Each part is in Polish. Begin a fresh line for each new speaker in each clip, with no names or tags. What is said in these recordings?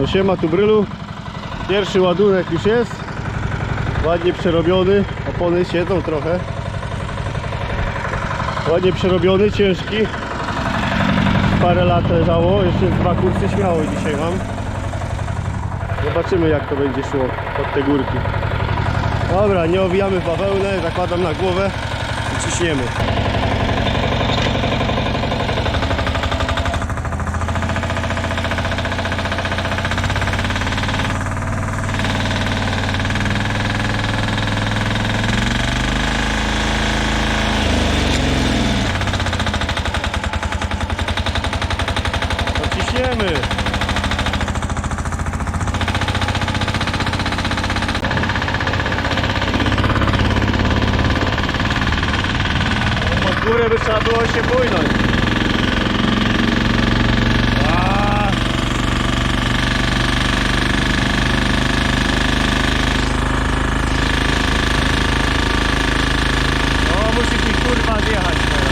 No siema tu brylu. Pierwszy ładunek już jest. Ładnie przerobiony. Opony siedzą trochę. Ładnie przerobiony, ciężki. Parę lat leżało. Jeszcze dwa kursy śmiało dzisiaj mam. Zobaczymy jak to będzie szło pod te górki. Dobra, nie owijamy bawełnę, zakładam na głowę i ciśniemy. To ciśniemy. Pod górę by trzeba było się płynąć. A. No musisz mi kurwa zjechać teraz.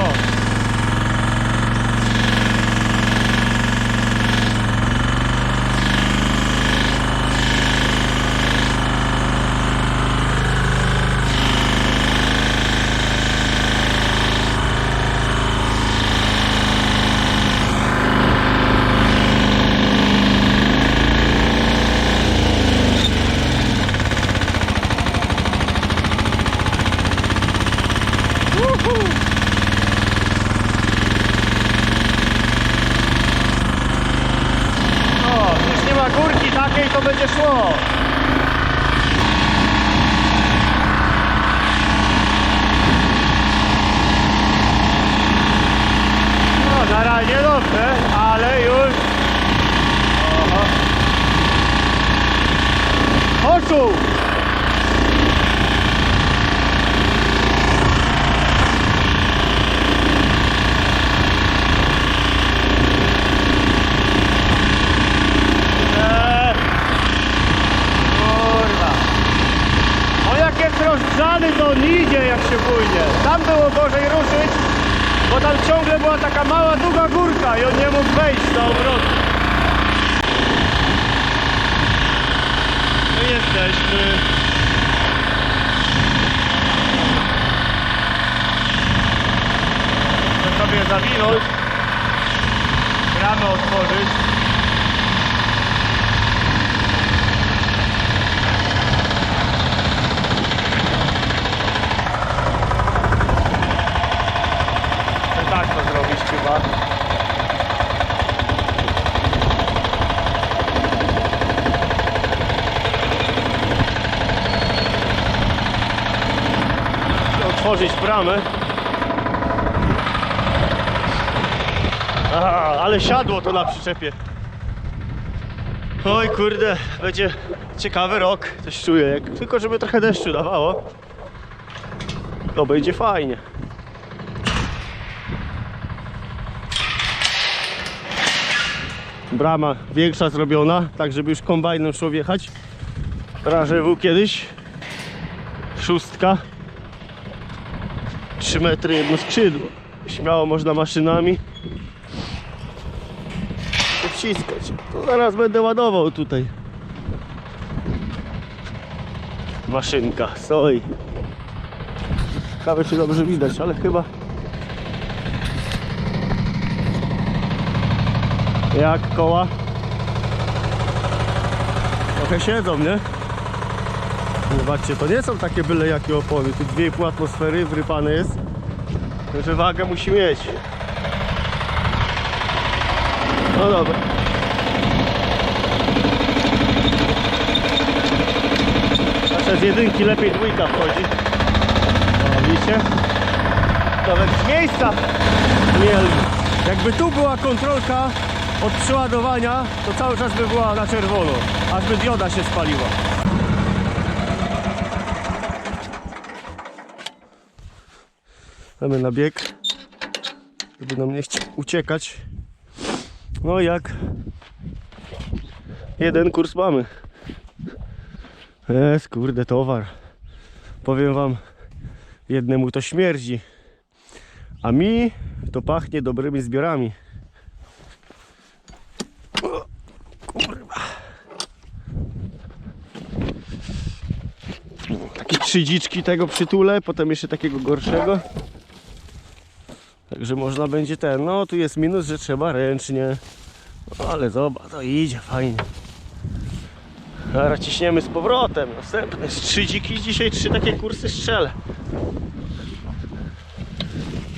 Nie ma co. Woohoo! O, już nie ma górki takiej, będzie szło. No, na razie dobrze, ale już... Oho. Oczu! Eee, Kurwa. O jak jest rozgrzany to on idzie jak się pójdzie. Tam było gorzej ruszyć, bo tam ciągle była taka mała, długa górka i on nie mógł wejść do obrotu. No jesteśmy. Chcę zawinąć. Bramę otworzyć. Chcę tak to zrobić chyba. Otworzyć bramę. Aha, ale siadło to na przyczepie. Oj kurde, będzie ciekawy rok. Coś czuję, jak tylko żeby trochę deszczu dawało. To będzie fajnie. brama większa zrobiona, tak żeby już kombajnem szło wjechać. Rażewu kiedyś. Szóstka. 3 metry jedno skrzydło. Śmiało można maszynami. To zaraz będę ładował tutaj. Maszynka stoi. Ciekawe czy dobrze widać, ale chyba Jak koła? Trochę siedzą, nie? Zobaczcie, to nie są takie byle jakie opony. Tu 2,5 atmosfery wrypane jest. Także wagę musi mieć. No dobra. Zawsze z jedynki lepiej dwójka wchodzi. Widzicie? Nawet z miejsca mieli. Jakby tu była kontrolka od przeładowania, to cały czas by była na czerwono, aż by dioda się spaliła. Damy na bieg. żeby nam nie chcieć uciekać. No jak jeden kurs mamy. Jest kurde towar. Powiem wam, jednemu to śmierdzi, a mi to pachnie dobrymi zbiorami. O, kurwa. Takie trzy dziczki tego przytulę, potem jeszcze takiego gorszego. Także można będzie ten, no tu jest minus, że trzeba ręcznie. Ale zobacz, to idzie fajnie. Teraz ciśniemy z powrotem. Następne jest trzy dziki, dzisiaj trzy takie kursy strzelę.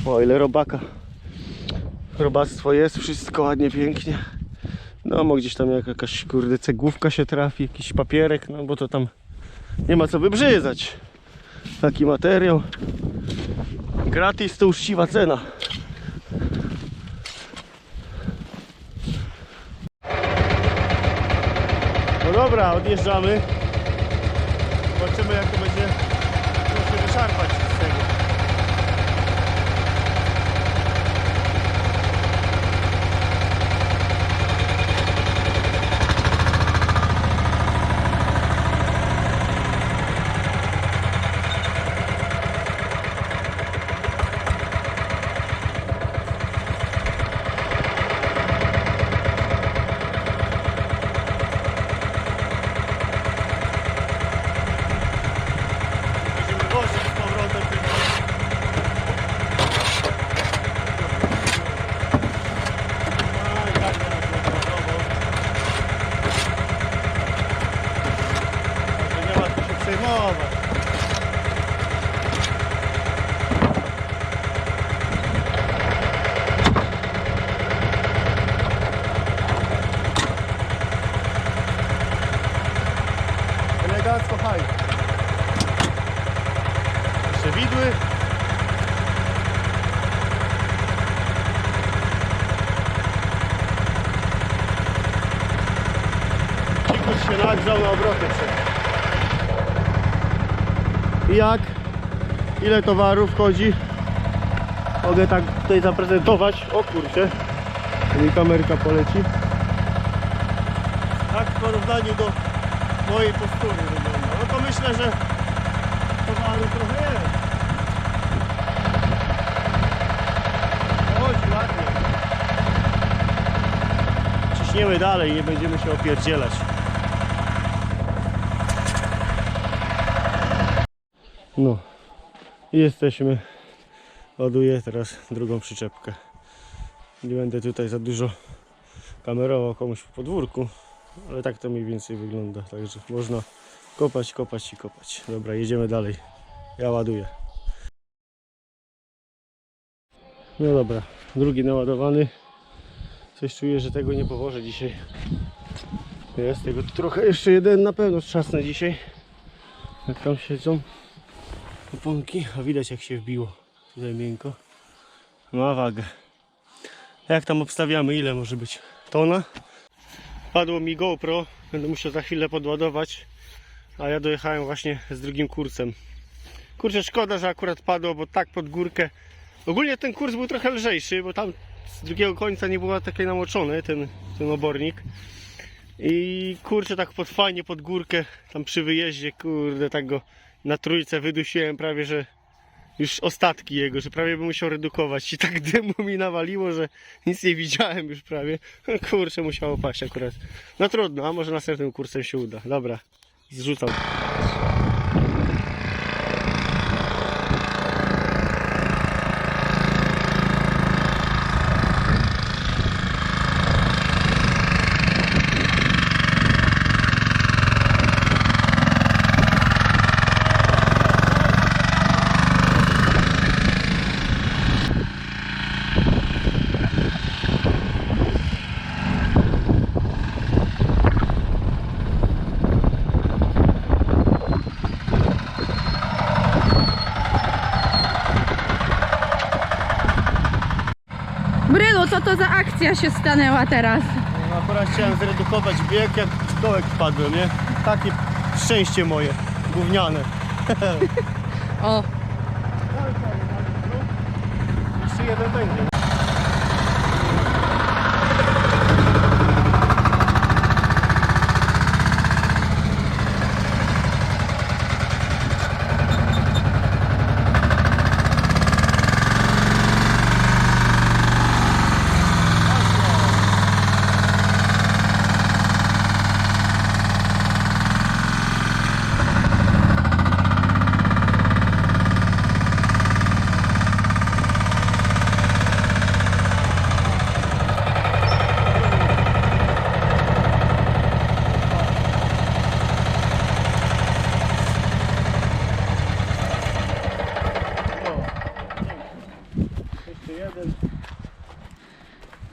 O ile robaka. Robactwo jest, wszystko ładnie, pięknie. No mo gdzieś tam jak jakaś kurde cegłówka się trafi, jakiś papierek, no bo to tam nie ma co wybrzydzać. Taki materiał. Gratis to uczciwa cena. Dobra, odjeżdżamy. Zobaczymy jak to będzie troszkę wyszarpać z tego. Będziemy wozić z powrotem tym. Aj, tak, tak, tak, Także nie ma co się przejmować. Elegancko haj. Jeszcze widły. Cikuś się nagrzał na obroty przed. I jak? Ile towaru wchodzi? Mogę tak tutaj zaprezentować. O kurczę. Mi kamerka poleci. Tak w porównaniu do mojej postury wygląda. No to myślę, że towaru trochę jest. Chodź, ładnie. Ciśniemy dalej, nie będziemy się opierdzielać. No, jesteśmy. Ładuję teraz drugą przyczepkę. Nie będę tutaj za dużo kamerował komuś w podwórku, ale tak to mniej więcej wygląda. Także można kopać, kopać i kopać. Dobra, jedziemy dalej. Ja ładuję. No dobra, drugi naładowany. Coś czuję, że tego nie położę dzisiaj. Jest tego trochę jeszcze jeden na pewno trzasnę dzisiaj. Jak tam siedzą a widać jak się wbiło. Tutaj miękko. Ma wagę. Jak tam obstawiamy, ile może być? Tona? Padło mi GoPro, będę musiał za chwilę podładować. A ja dojechałem właśnie z drugim kursem. Kurczę, szkoda, że akurat padło, bo tak pod górkę. Ogólnie ten kurs był trochę lżejszy, bo tam z drugiego końca nie było takie namoczony ten, ten obornik. I kurczę, tak pod fajnie pod górkę, tam przy wyjeździe, kurde, tak go na trójce wydusiłem prawie, że już ostatki jego, że prawie bym musiał redukować i tak dymu mi nawaliło, że nic nie widziałem już prawie. Kurczę, musiało paść akurat. No trudno, a może następnym kursem się uda. Dobra, zrzucam.
Brylu, co to za akcja się stanęła teraz?
No, akurat chciałem zredukować bieg, jak z dołek wpadłem, nie? Takie szczęście moje, gówniane.
O,
Jeszcze jeden będzie.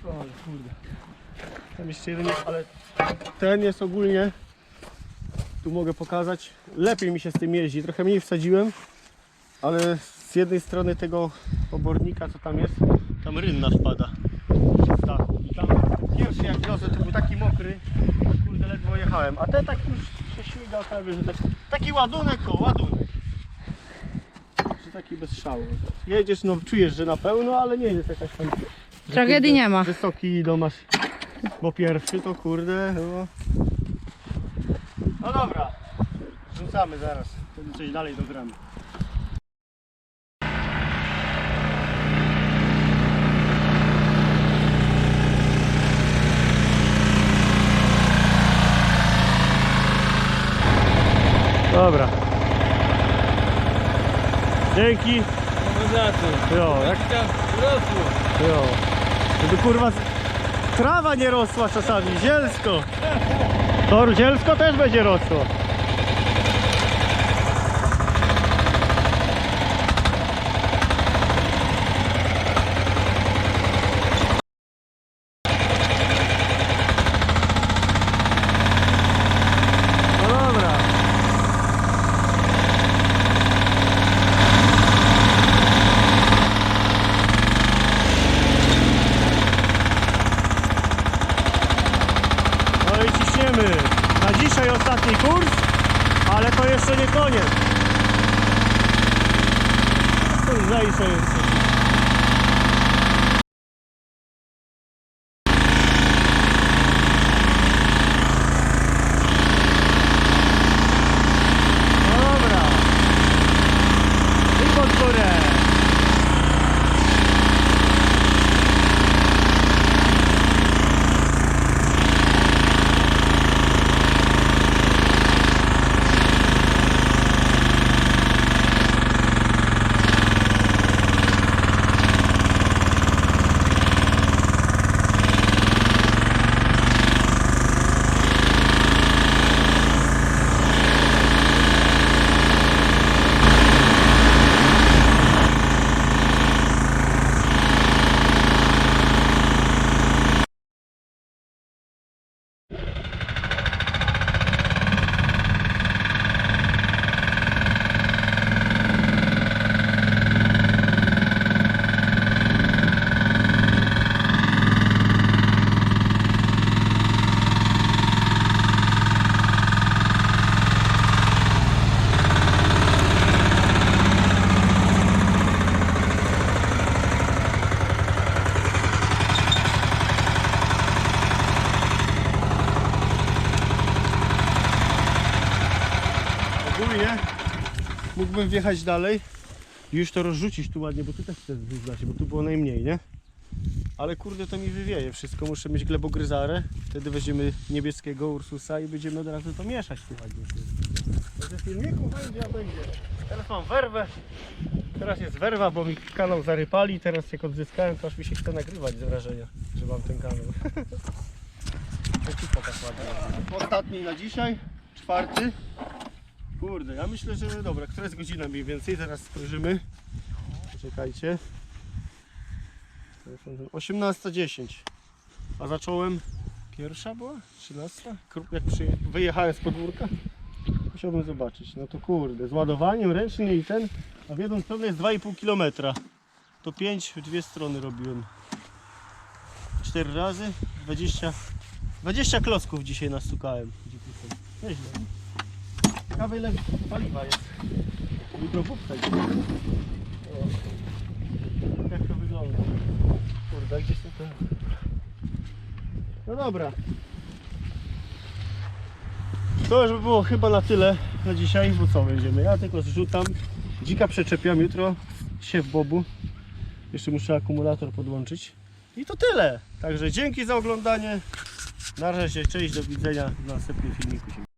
O, ale kurde. Tam jeszcze jeden jest, ale ten jest ogólnie. Tu mogę pokazać. Lepiej mi się z tym jeździ. Trochę mniej wsadziłem, ale z jednej strony tego obornika, co tam jest, tam rynna wpada tam pierwszy jak wiozę, to był taki mokry, kurde, ledwo jechałem. A ten tak już się śmiga prawie, że tak, taki ładunek, o, ładunek. Że taki bez szału. Jedziesz, no czujesz, że na pełno, ale nie jest jakaś tam... że
Tragedii
kurde,
nie ma.
Wysoki no masz, bo pierwszy to kurde, no. No dobra, rzucamy zaraz, wtedy coś dalej dogramy. Dobra. Dzięki. Jo, jak
tam rosło.
Jo. Żeby kurwa trawa nie rosła czasami, zielsko. To zielsko też będzie rosło. No dobra. No i ciśniemy. Na dzisiaj ostatni kurs, ale to jeszcze nie koniec. Zajszę jeszcze. No dobra. I pod górę. Ogólnie mógłbym wjechać dalej i już to rozrzucić tu ładnie, bo tu też chcę zrzucać, bo tu było najmniej, nie? Ale kurde to mi wywieje wszystko, muszę mieć glebogryzarę, wtedy weźmiemy niebieskiego Ursusa i będziemy od razu to mieszać tu ładnie. Filmiku będzie, a będzie. Teraz mam werwę, teraz jest werwa, bo mi kanał zarypali, teraz jak odzyskałem, to aż mi się chce nagrywać z wrażenia, że mam ten kanał. Ostatni na dzisiaj, czwarty. Kurde, ja myślę, że dobra, która jest godzina mniej więcej, teraz spojrzymy. Czekajcie. 18.10. A zacząłem pierwsza była? 13? Kru- Jak wyjechałem z podwórka? Musiałbym zobaczyć. No to kurde, z ładowaniem ręcznie i ten, a w jedną stronę jest 2,5 km. To 5 w dwie strony robiłem. 4 razy, 20, 20 klocków dzisiaj nastukałem. Nieźle. Ciekawe ile paliwa jest. Jutro popchać. O. Jak to wygląda? Kurde, gdzieś to. No dobra. To już by było chyba na tyle na dzisiaj, bo co będziemy? Ja tylko zrzucam. Dzika przeczepiam jutro. Siew bobu. Jeszcze muszę akumulator podłączyć. I to tyle. Także dzięki za oglądanie. Na razie, cześć, do widzenia w następnym filmiku.